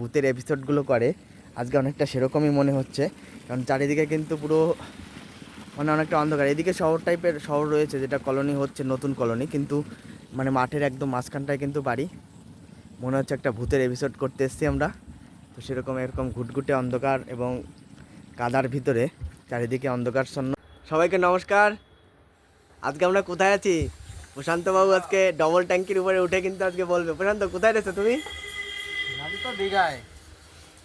ভূতের এপিসোডগুলো করে, আজকে অনেকটা সেরকমই মনে হচ্ছে। কারণ চারিদিকে কিন্তু পুরো মানে অনেকটা অন্ধকার। এদিকে শহর টাইপের শহর রয়েছে, যেটা কলোনি হচ্ছে, নতুন কলোনি কিন্তু মানে মাঠের একদম মাঝখানটায় কিন্তু বাড়ি। মনে হচ্ছে একটা ভূতের এপিসোড করতে এসেছি আমরা। তো সেরকম এরকম ঘুটঘুটে অন্ধকার এবং কাদার ভিতরে চারিদিকে অন্ধকার শূন্য সবাইকে নমস্কার। আজকে আমরা কোথায় আছি? প্রশান্ত বাবু আজকে ডবল ট্যাঙ্কির উপরে উঠে কিন্তু আজকে বলবে, প্রশান্ত, কোথায় রয়েছে তুমি? তো দীঘায়,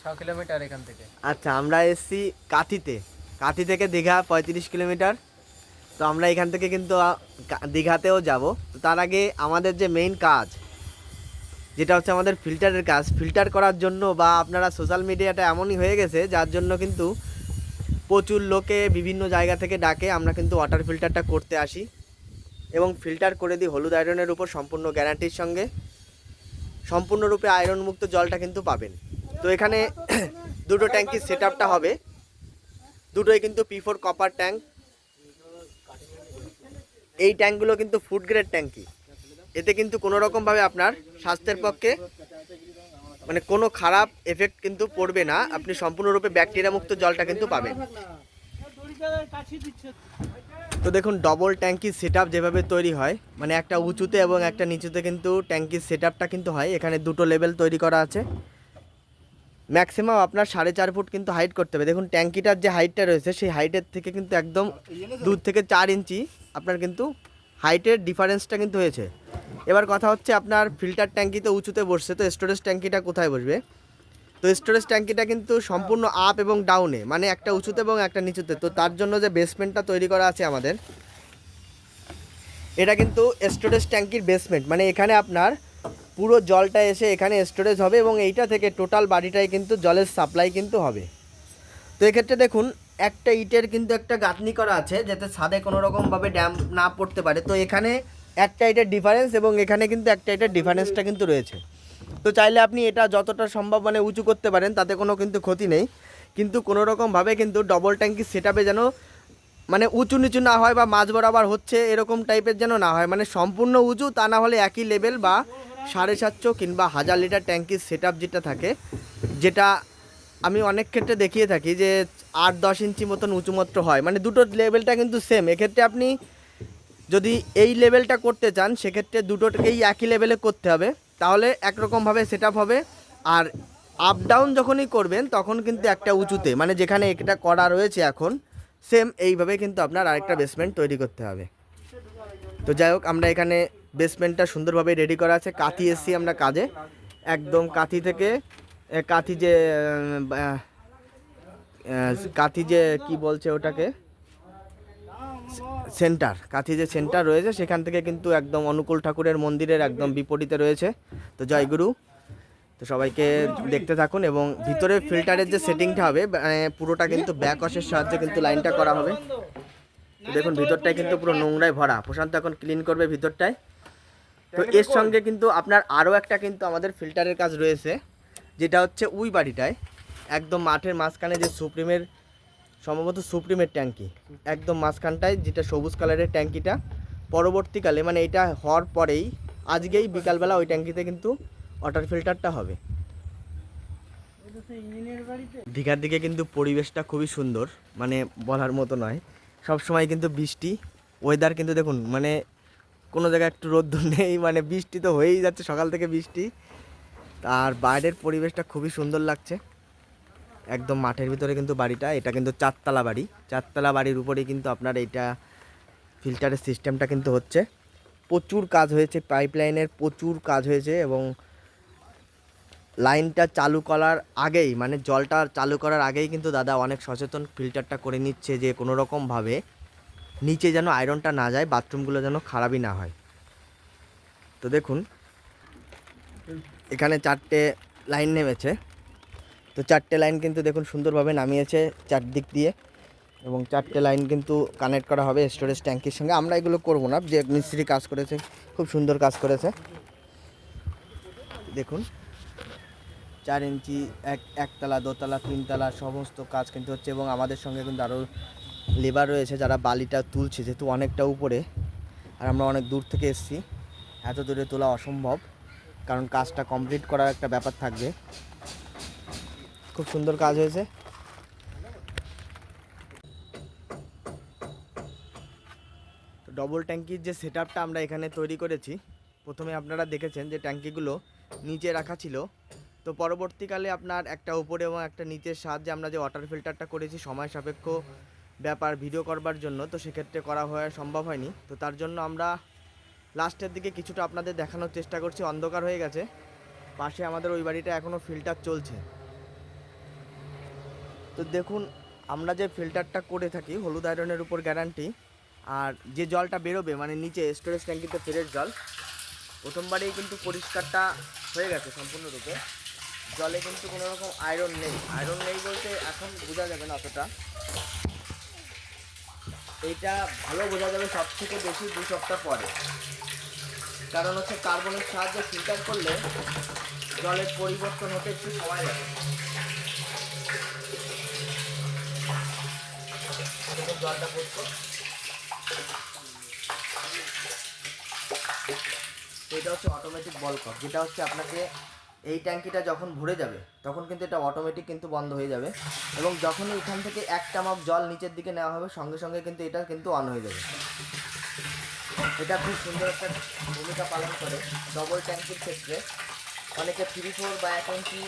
ছ কিলোমিটার এখান থেকে। আচ্ছা আমরা এসেছি কাঁথিতে। কাঁথি থেকে দীঘা পঁয়ত্রিশ কিলোমিটার। তো আমরা এখান থেকে কিন্তু দীঘাতেও যাব। তো তার আগে আমাদের যে মেইন কাজ, যেটা হচ্ছে আমাদের ফিল্টারের কাজ। ফিল্টার করার জন্য বা আপনারা সোশ্যাল মিডিয়াটা এমনই হয়ে গেছে, যার জন্য কিন্তু প্রচুর লোকে বিভিন্ন জায়গা থেকে ডাকে। আমরা কিন্তু ওয়াটার ফিল্টারটা করতে আসি। এবং ফিল্টার করে দিই হলুদ আয়রনের উপর সম্পূর্ণ গ্যারান্টির সঙ্গে। সম্পূর্ণরূপে আয়রন মুক্ত জলটা কিন্তু পাবেন। তো এখানে দুটো ট্যাঙ্কির সেট হবে। দুটোই কিন্তু পি ফোর কপার ট্যাঙ্ক এই ট্যাঙ্কগুলো কিন্তু ফুড গ্রেড ট্যাঙ্কি। এতে কিন্তু কোনো রকমভাবে আপনার স্বাস্থ্যের পক্ষে মানে কোনো খারাপ এফেক্ট কিন্তু পড়বে না। আপনি সম্পূর্ণরূপে ব্যাকটেরিয়া মুক্ত জলটা কিন্তু পাবেন। তো দেখুন ডবল ট্যাঙ্কির সেট যেভাবে তৈরি হয় মানে একটা উঁচুতে এবং একটা নিচুতে কিন্তু ট্যাঙ্কির সেট কিন্তু হয়। এখানে দুটো লেভেল তৈরি করা আছে। ম্যাক্সিমাম আপনার সাড়ে চার ফুট কিন্তু হাইট করতে হবে। দেখুন ট্যাঙ্কিটার যে হাইটটা রয়েছে, সেই হাইটের থেকে কিন্তু একদম দূর থেকে চার ইঞ্চি আপনার কিন্তু হাইটের ডিফারেন্সটা কিন্তু হয়েছে। এবার কথা হচ্ছে আপনার ফিল্টার ট্যাঙ্কি তো উঁচুতে বসছে, তো স্টোরেজ ট্যাঙ্কিটা কোথায় বসবে? তো স্টোরেজ ট্যাঙ্কিটা কিন্তু সম্পূর্ণ আপ এবং ডাউনে মানে একটা উঁচুতে এবং একটা নিচুতে। তো তার জন্য যে বেসমেন্টটা তৈরি করা আছে আমাদের, এটা কিন্তু স্টোরেজ ট্যাঙ্কির বেসমেন্ট মানে এখানে আপনার পুরো জলটা এসে এখানে স্টোরেজ হবে এবং এইটা থেকে টোটাল বাড়িটায় কিন্তু জলের সাপ্লাই কিন্তু হবে। তো এক্ষেত্রে দেখুন, একটা ইটের কিন্তু একটা গাঁথনি করা আছে, যাতে ছাদে কোনো রকমভাবে ড্যাম না পড়তে পারে। তো এখানে একটা ইটের ডিফারেন্স এবং এখানে কিন্তু একটা ইটের ডিফারেন্সটা কিন্তু রয়েছে। তো চাইলে আপনি এটা যতটা সম্ভব মানে উঁচু করতে পারেন, তাতে কোনো কিন্তু ক্ষতি নেই। কিন্তু কোনো রকমভাবে কিন্তু ডবল ট্যাঙ্কি সেট যেন মানে উঁচু নিচু না হয় বা মাঝ বরাবর হচ্ছে এরকম টাইপের যেন না হয় মানে সম্পূর্ণ উঁচু তা না হলে একই লেভেল বা সাড়ে সাতশো কিংবা হাজার লিটার ট্যাঙ্কির সেট যেটা থাকে, যেটা আমি অনেক ক্ষেত্রে দেখিয়ে থাকি যে আট দশ ইঞ্চি মতন উঁচু মাত্র হয়। মানে দুটো লেভেলটা কিন্তু সেম এক্ষেত্রে আপনি যদি এই লেভেলটা করতে চান, সেক্ষেত্রে দুটোকেই একই লেভেলে করতে হবে। তাহলে একরকমভাবে সেট আপ হবে। আর আপ ডাউন যখনই করবেন, তখন কিন্তু একটা উঁচুতে মানে যেখানে এটা করা রয়েছে এখন সেম এইভাবে কিন্তু আপনার আরেকটা বেসমেন্ট তৈরি করতে হবে। তো যাই হোক, আমরা এখানে বেসমেন্টটা সুন্দরভাবে রেডি করা আছে। কাঁথি এসছি আমরা কাজে। একদম কাঁথি থেকে কাঁথি যে কাঁথি যে, কি বলছে ওটাকে? সেন্টার, কাঁথি যে সেন্টার রয়েছে, সেখান থেকে কিন্তু একদম অনুকূল ঠাকুরের মন্দিরের একদম বিপরীতে রয়েছে। তো জয় গুরু। তো সবাইকে দেখতে থাকুন এবং ভিতরে ফিল্টারের যে সেটিংটা হবে মানে পুরোটা কিন্তু ব্যাক ওয়াশের সাহায্যে কিন্তু লাইনটা করা হবে। দেখুন, ভিতরটায় কিন্তু পুরো নোংরায় ভরা। প্রশান্ত এখন ক্লিন করবে ভিতরটায়। তো এর সঙ্গে কিন্তু আপনার আরও একটা কিন্তু আমাদের ফিল্টারের কাজ রয়েছে, যেটা হচ্ছে উই বাড়িটায়। একদম মাঠের মাঝখানে যে সুপ্রিমের সম্ভবত সুপ্রিমের ট্যাঙ্কি। একদম মাঝখানটায় যেটা সবুজ কালারের ট্যাঙ্কিটা। পরবর্তীকালে মানে এটা হওয়ার পরেই আজকেই বিকালবেলা ওই ট্যাঙ্কিতে কিন্তু ওয়াটার ফিল্টারটা হবে। দীঘার দিকে কিন্তু পরিবেশটা খুবই সুন্দর মানে বলার মতো নয়। সব সময় কিন্তু বৃষ্টি ওয়েদার কিন্তু দেখুন মানে কোনো জায়গায় একটু রোদ্দুর নেই মানে বৃষ্টি তো হয়েই যাচ্ছে, সকাল থেকে বৃষ্টি। আর বাইরের পরিবেশটা খুবই সুন্দর লাগছে। একদম মাঠের ভিতরে কিন্তু বাড়িটা, এটা কিন্তু চারতলা বাড়ি। চারতলা বাড়ির উপরেই কিন্তু আপনার এইটা ফিল্টারের সিস্টেমটা কিন্তু হচ্ছে। প্রচুর কাজ হয়েছে পাইপলাইনের প্রচুর কাজ হয়েছে এবং লাইনটা চালু করার আগেই মানে জলটা চালু করার আগেই কিন্তু দাদা অনেক সচেতন ফিল্টারটা করে নিচ্ছে যে কোনো রকমভাবে নিচে যেন আয়রনটা না যায় বাথরুমগুলো যেন খারাপই না হয়। তো দেখুন, এখানে চারটে লাইন নেমেছে। তো চারটে লাইন কিন্তু দেখুন সুন্দরভাবে নামিয়েছে চারদিক দিয়ে এবং চারটে লাইন কিন্তু কানেক্ট করা হবে স্টোরেজ ট্যাঙ্কির সঙ্গে। আমরা এগুলো করব না, যে মিস্ত্রি কাজ করেছে, খুব সুন্দর কাজ করেছে। দেখুন, চার ইঞ্চি, এক, একতলা, দোতলা, তিনতলা সমস্ত কাজ কিন্তু হচ্ছে এবং আমাদের সঙ্গে কিন্তু আরও লেবার রয়েছে যারা বালিটা তুলছে, যেহেতু অনেকটা উপরে। আর আমরা অনেক দূর থেকে এসেছি, এত দূরে তোলা অসম্ভব, কারণ কাজটা কমপ্লিট করার একটা ব্যাপার থাকবে। খুব সুন্দর কাজ হয়েছে। ডবল ট্যাঙ্কির যে সেট আমরা এখানে তৈরি করেছি, প্রথমে আপনারা দেখেছেন যে ট্যাঙ্কিগুলো নিচে রাখা ছিল। তো পরবর্তীকালে আপনার একটা উপরে এবং একটা নিচের সাহায্যে আমরা যে ওয়াটার ফিল্টারটা করেছি, সময় সাপেক্ষ ব্যাপার ভিডিও করবার জন্য, তো সেক্ষেত্রে করা হওয়া সম্ভব হয়নি। তো তার জন্য আমরা লাস্টের দিকে কিছুটা আপনাদের দেখানোর চেষ্টা করছি। অন্ধকার হয়ে গেছে। পাশে আমাদের ওই বাড়িটা এখনও ফিল্টার চলছে। তো দেখুন, আমরা যে ফিল্টারটা করে থাকি, হলুদ আয়রনের উপর গ্যারান্টি আর যে জলটা বেরোবে মানে নিচে স্টোরেজ ট্যাঙ্কিতে ফেরের জল, প্রথমবারেই কিন্তু পরিষ্কারটা হয়ে গেছে সম্পূর্ণরূপে। জলে কিন্তু কোনো রকম আয়রন নেই। আয়রন নেই বলতে এখন বোঝা যাবে না অতটা। এইটা ভালো বোঝা যাবে সব থেকে বেশি দু সপ্তাহ পরে। কারণ হচ্ছে কার্বনের সাহায্যে ফিল্টার করলে জলের পরিবর্তন হতে একটু সময় লাগে। জলটা পড়তো এটা হচ্ছে অটোমেটিক বল যেটা হচ্ছে আপনাকে এই ট্যাঙ্কিটা যখন ভরে যাবে, তখন কিন্তু এটা অটোমেটিক কিন্তু বন্ধ হয়ে যাবে এবং যখনই এখান থেকে এক টামাপ জল নিচের দিকে নেওয়া হবে, সঙ্গে সঙ্গে কিন্তু এটা কিন্তু অন হয়ে যাবে। এটা খুব সুন্দর একটা ভূমিকা পালন করে ডবল ট্যাঙ্কির ক্ষেত্রে। অনেকে থ্রি ফোর বা এক ইঞ্চি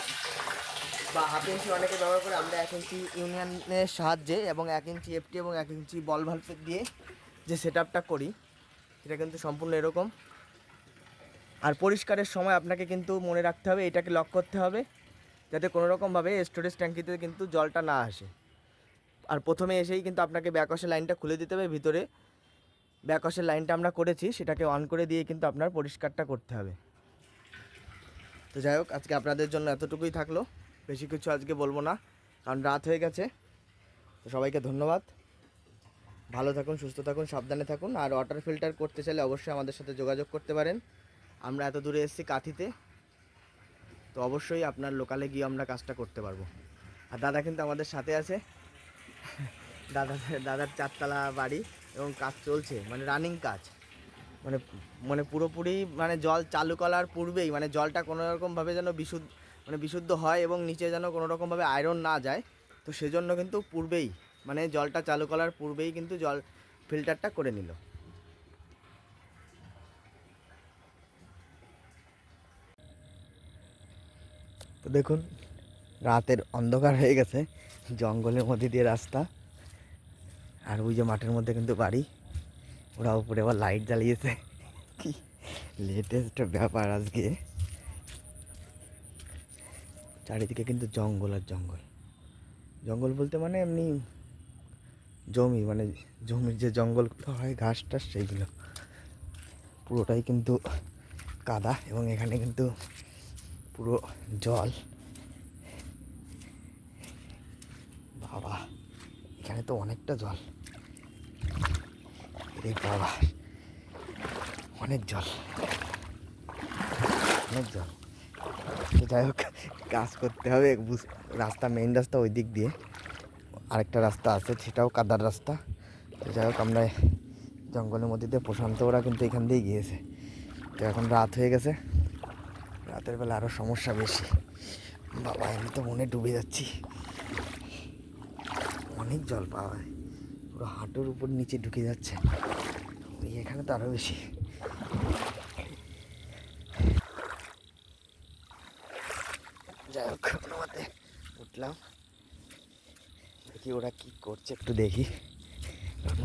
বা হাফ ইঞ্চি অনেকে ব্যবহার করে, আমরা এক ইঞ্চি ইউনিয়নের সাহায্যে এবং এক ইঞ্চি এফটি এবং এক ইঞ্চি বল ভাল্ভ দিয়ে যে সেট করি সেটা কিন্তু সম্পূর্ণ এরকম। আর পরিষ্কারের সময় আপনাকে কিন্তু মনে রাখতে হবে, এটাকে লক করতে হবে, যাতে কোনো রকমভাবে স্টোরেজ ট্যাঙ্কিতে কিন্তু জলটা না আসে। আর প্রথমে এসেই কিন্তু আপনাকে ব্যাকওয়াশের লাইনটা খুলে দিতে হবে, ভিতরে ব্যাকওয়াশের লাইনটা আমরা করেছি, সেটাকে অন করে দিয়ে কিন্তু আপনার পরিষ্কারটা করতে হবে। তো যাই হোক, আজকে আপনাদের জন্য এতটুকুই থাকল। বেশি কিছু আজকে বলব না, কারণ রাত হয়ে গেছে। তো সবাইকে ধন্যবাদ। ভালো থাকুন, সুস্থ থাকুন, সাবধানে থাকুন, আর ওয়াটার ফিল্টার করতে চাইলে অবশ্যই আমাদের সাথে যোগাযোগ করতে পারেন। আমরা এত দূরে এসেছি কাঁথিতে, তো অবশ্যই আপনার লোকালে গিয়ে আমরা কাজটা করতে পারব। আর দাদা কিন্তু আমাদের সাথে আছে। দাদা, দাদার চারতলা বাড়ি এবং কাজ চলছে মানে রানিং কাজ। মানে মানে পুরোপুরি মানে জল চালু করার পূর্বেই মানে জলটা কোনো রকমভাবে যেন বিশুদ্ধ মানে বিশুদ্ধ হয় এবং নিচে যেন কোনো রকমভাবে আয়রন না যায়। তো সেজন্য কিন্তু পূর্বেই মানে জলটা চালু করার পূর্বেই কিন্তু জল ফিল্টারটা করে নিল। তো দেখুন, রাতের অন্ধকার হয়ে গেছে, জঙ্গলের মধ্যে দিয়ে রাস্তা। আর ওই যে মাঠের মধ্যে কিন্তু বাড়ি। ওরা উপরে আবার লাইট জ্বালিয়েছে। কি লেটেস্ট ব্যাপার আজকে। চারিদিকে কিন্তু জঙ্গল আর জঙ্গল। জঙ্গল বলতে মানে এমনি জমি মানে জমির যে জঙ্গলগুলো হয়, ঘাস টাস সেইগুলো। পুরোটাই কিন্তু কাদা এবং এখানে কিন্তু পুরো জল। বাবা, এখানে তো অনেকটা জল। রে বাবা, অনেক জল। অনেক জল। তো যাই হোক, কাজ করতে হবে। রাস্তা মেইন রাস্তা ওই দিক দিয়ে। আরেকটা রাস্তা আছে, সেটাও কাদার রাস্তা। তো যাই হোক, আমরা জঙ্গলের মধ্যে দিয়ে প্রশান্ত ওরা কিন্তু এখান দিয়ে গিয়েছে। তো এখন রাত হয়ে গেছে। রাতের বেলা আরও সমস্যা বেশি। বাবা, আমি তো মনে ডুবে যাচ্ছি। অনেক জল পাওয়া যায়। পুরো হাঁটুর উপর নিচে ঢুকে যাচ্ছে। এখানে তো আরও বেশি যাই হোক কোনো মতে উঠলাম দেখি ওরা কি করছে, একটু দেখি।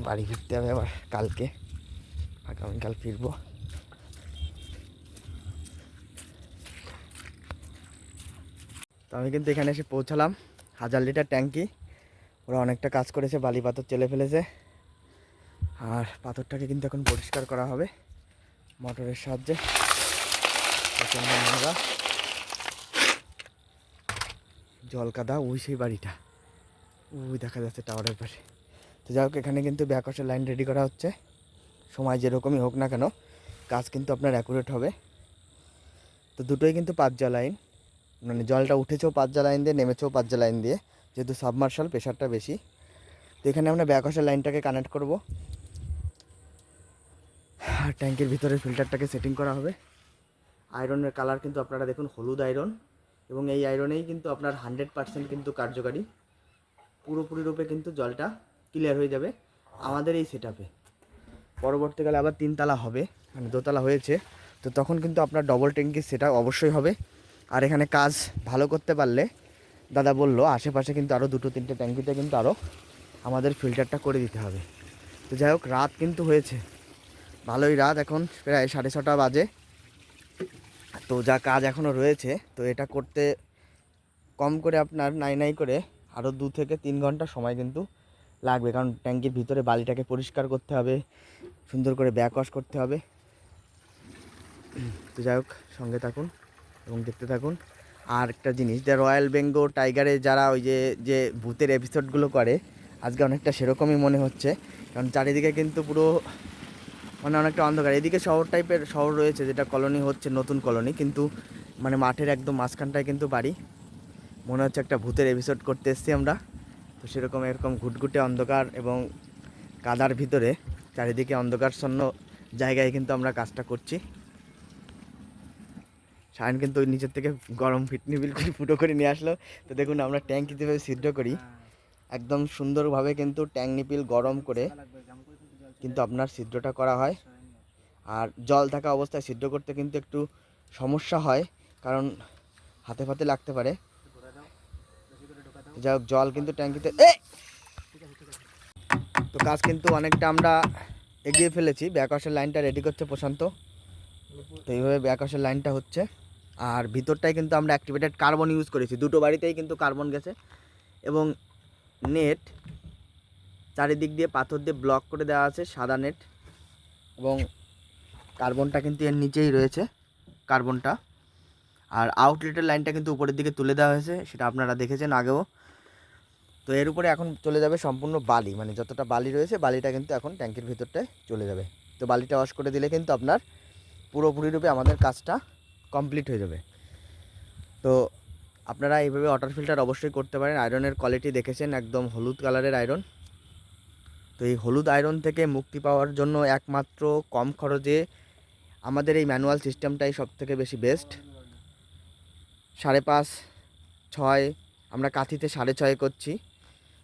বাড়ি ফিরতে হবে আবার কালকে। আগামীকাল ফিরবো। তো আমি কিন্তু এখানে এসে পৌঁছালাম। হাজার লিটার ট্যাঙ্কি। ওরা অনেকটা কাজ করেছে, বালি পাথর চেলে ফেলেছে। আর পাথরটাকে কিন্তু এখন পরিষ্কার করা হবে। মোটরের সাহায্যে। নোংরা ওই সেই বাড়িটা। ওই দেখা যাচ্ছে টাওয়ারের পাশে। তো যাই হোক, এখানে কিন্তু ব্যাকওয়াশের লাইন রেডি করা হচ্ছে। সময় যেরকমই হোক না কেন, কাজ কিন্তু আপনার অ্যাকুরেট হবে। তো দুটোই কিন্তু পাঁচজা লাইন মানে জলটা উঠেছেও পাঁচজা লাইন দিয়ে, নেমেছেও পাঁচজা লাইন দিয়ে, যেহেতু সাবমার্শাল প্রেশারটা বেশি। তো এখানে আমরা ব্যাকওয়াশের লাইনটাকে কানেক্ট করব। আর ট্যাঙ্কের ভিতরে ফিল্টারটাকে সেটিং করা হবে। আয়রনের কালার কিন্তু আপনারা দেখুন, হলুদ আয়রন এবং এই আয়রনেই কিন্তু আপনার হান্ড্রেড পার্সেন্ট কিন্তু কার্যকারী। পুরোপুরি রূপে কিন্তু জলটা ক্লিয়ার হয়ে যাবে আমাদের এই সেট আপে পরবর্তীকালে আবার তিনতলা হবে মানে দোতলা হয়েছে। তো তখন কিন্তু আপনার ডবল ট্যাঙ্কির সেটা অবশ্যই হবে। আর এখানে কাজ ভালো করতে পারলে দাদা বলল, আশেপাশে কিন্তু আরও দুটো তিনটে ট্যাঙ্কিতে কিন্তু আরও আমাদের ফিল্টারটা করে দিতে হবে। তো যাই হোক, রাত কিন্তু হয়েছে। ভালোই রাত, এখন প্রায় সাড়ে ছটা বাজে। তো যা কাজ এখনও রয়েছে, তো এটা করতে কম করে আপনার নাই নাই করে আরও দু থেকে তিন ঘণ্টা সময় কিন্তু লাগবে। কারণ ট্যাঙ্কির ভিতরে বালিটাকে পরিষ্কার করতে হবে, সুন্দর করে ব্যাক ওয়াশ করতে হবে। তো যাই হোক, সঙ্গে থাকুন এবং দেখতে থাকুন। আর একটা জিনিস, যে রয়্যাল বেঙ্গল টাইগারে যারা ওই যে যে ভূতের এপিসোডগুলো করে, আজকে অনেকটা সেরকমই মনে হচ্ছে। কারণ চারিদিকে কিন্তু পুরো মানে অনেকটা অন্ধকার। এদিকে শহর টাইপের শহর রয়েছে যেটা কলোনি হচ্ছে নতুন কলোনি কিন্তু মানে মাঠের একদম মাঝখানটায় কিন্তু বাড়ি। মনে হচ্ছে একটা ভূতের এপিসোড করতে এসেছি আমরা। তো সেরকম এরকম ঘুটঘুটে অন্ধকার এবং কাদার ভিতরে চারিদিকে অন্ধকারচ্ছন্ন জায়গায় কিন্তু আমরা কাজটা করছি। সায়ন কিন্তু ওই নিচের থেকে গরম ফিটনি বিলকুল ফুটো করে নিয়ে আসলো। তো দেখুন আমরা ট্যাঙ্ক কীভাবে সিদ্ধ করি। একদম সুন্দরভাবে কিন্তু ট্যাঙ্ক নিপিল গরম করে? কিন্তু আপনার সিদ্ধটা করা হয়। আর জল থাকা অবস্থায় সিদ্ধ করতে কিন্তু একটু সমস্যা হয়, কারণ হাতে ফাতে লাগতে পারে। যাই হোক, জল কিন্তু ট্যাঙ্কিতে তো কাজ কিন্তু অনেকটা আমরা এগিয়ে ফেলেছি। ব্যাকওয়াশের লাইনটা রেডি করছে প্রশান্ত। তো এইভাবে ব্যাকওয়াশের লাইনটা হচ্ছে। আর ভিতরটায় কিন্তু আমরা অ্যাক্টিভেটেড কার্বন ইউজ করেছি। দুটো বাড়িতেই কিন্তু কার্বন গেছে। এবং নেট চারিদিক দিয়ে পাথর দিয়ে ব্লক করে দেওয়া আছে সাদা নেট এবং কার্বনটা কিন্তু এর নিচেই রয়েছে কার্বনটা আর আউটলেটের লাইনটা কিন্তু উপরের দিকে তুলে দেওয়া হয়েছে, সেটা আপনারা দেখেছেন আগেও। তো এর উপরে এখন চলে যাবে সম্পূর্ণ বালি মানে যতটা বালি রয়েছে, বালিটা কিন্তু এখন ট্যাঙ্কির ভিতরটায় চলে যাবে। তো বালিটা ওয়াশ করে দিলে কিন্তু আপনার পুরোপুরি রূপে আমাদের কাজটা কমপ্লিট হয়ে যাবে। তো আপনারা এইভাবে ওয়াটার ফিল্টার অবশ্যই করতে পারেন। আয়রনের কোয়ালিটি দেখেছেন, একদম হলুদ কালারের আয়রন তো এই হলুদ আয়রন থেকে মুক্তি পাওয়ার জন্য একমাত্র কম খরচে আমাদের এই ম্যানুয়াল সিস্টেমটাই সব থেকে বেশি বেস্ট। সাড়ে পাঁচ, ছয়, আমরা কাঁথিতে সাড়ে ছয় করছি।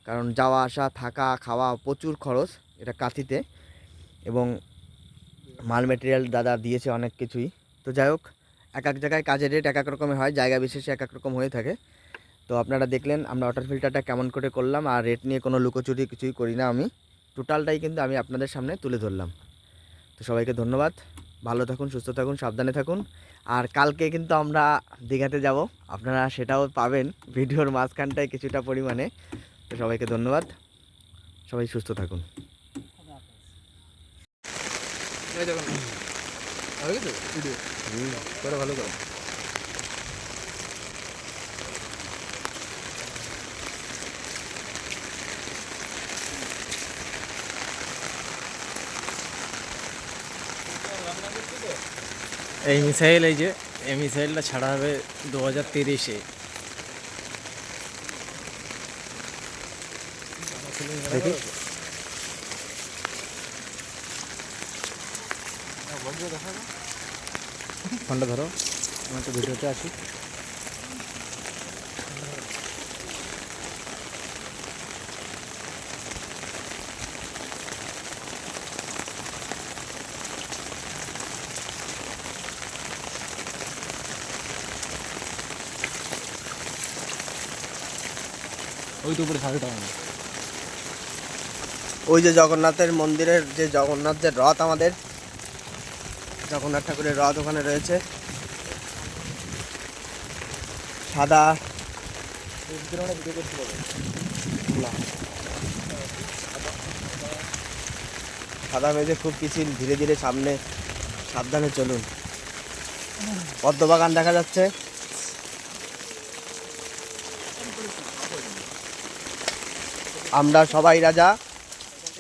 কারণ যাওয়া, আসা, থাকা, খাওয়া প্রচুর খরচ এটা কাঁথিতে। এবং মাল মেটেরিয়াল দাদা দিয়েছে অনেক কিছুই। তো যাই হোক, এক এক জায়গায় কাজের রেট এক এক রকমের হয়, জায়গা বিশেষে এক এক রকম হয়ে থাকে। তো আপনারা দেখলেন আমরা ওয়াটার ফিল্টারটা কেমন করে করলাম, আর রেট নিয়ে কোনো লুকোচুরি কিছুই করি না আমি। টোটালটাই কিন্তু আমি আপনাদের সামনে তুলে ধরলাম। তো সবাইকে ধন্যবাদ। ভালো থাকুন সুস্থ থাকুন সাবধানে থাকুন। আর কালকে কিন্তু আমরা দীঘাতে যাব। আপনারা সেটাও পাবেন ভিডিওর মাঝখানটায় কিছুটা পরিমাণে। তো সবাইকে ধন্যবাদ। সবাই সুস্থ থাকুন। ভালো করে। এই মিসাইল, এই যে, এই মিসাইলটা ছাড়া হবে দু হাজার তিরিশে ফোনটা ধরো, আমি তো ভিডিওতে আছি। ওই তো উপরে সাড়ে টাকা ওই যে জগন্নাথের মন্দিরের যে জগন্নাথের রথ আমাদের, জগন্নাথ ঠাকুরের রথ ওখানে রয়েছে। সাদা সাদা মেঝে খুব পিছিল, ধীরে ধীরে সামনে সাবধানে চলুন। পদ্মবাগান দেখা যাচ্ছে। আমরা সবাই রাজা।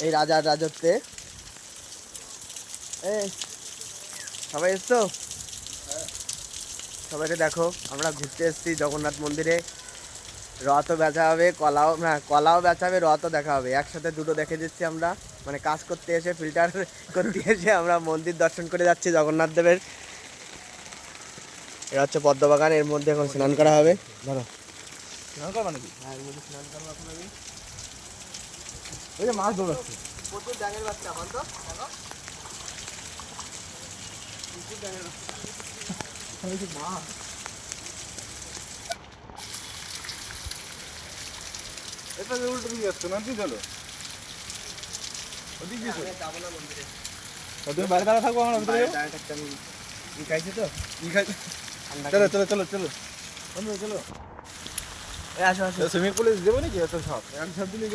এই রাজার রাজত্বে। এই সবাই এসছো? সবাইকে দেখো আমরা ঘুরতে এসেছি জগন্নাথ মন্দিরে। রথও বেচা হবে কলাও না কলাও বেচা হবে রথও দেখা হবে। একসাথে দুটো দেখে দিচ্ছি আমরা। মানে কাজ করতে এসে ফিল্টার করতে এসে আমরা মন্দির দর্শন করে যাচ্ছি জগন্নাথ দেবের। এটা হচ্ছে পদ্মবাগান এর মধ্যে এখন স্নান করা হবে। ধরো স্নান করবা নাকি? হ্যাঁ এর মধ্যে স্নান করব এখন আমি। ওই যে মাছ দৌড়াচ্ছে প্রচুর ডাঙের বাচ্চা এখন তো এটা যে উল্টো দিকে যাচ্ছে না? তুই চলো। ওদিক দিয়ে চলো। যাব না মন্দিরে। তুমি বাইরে দাঁড়া থাকব আমরা ভিতরে যাব। ডাইরেক্ট একটা আমি ই খাইছি তো। চলো চলো চলো চলো। বন্ধু চলো আসো। আসো সুইমিং পুলে যাব নাকি? এত সব। এক ঝাপ দিলে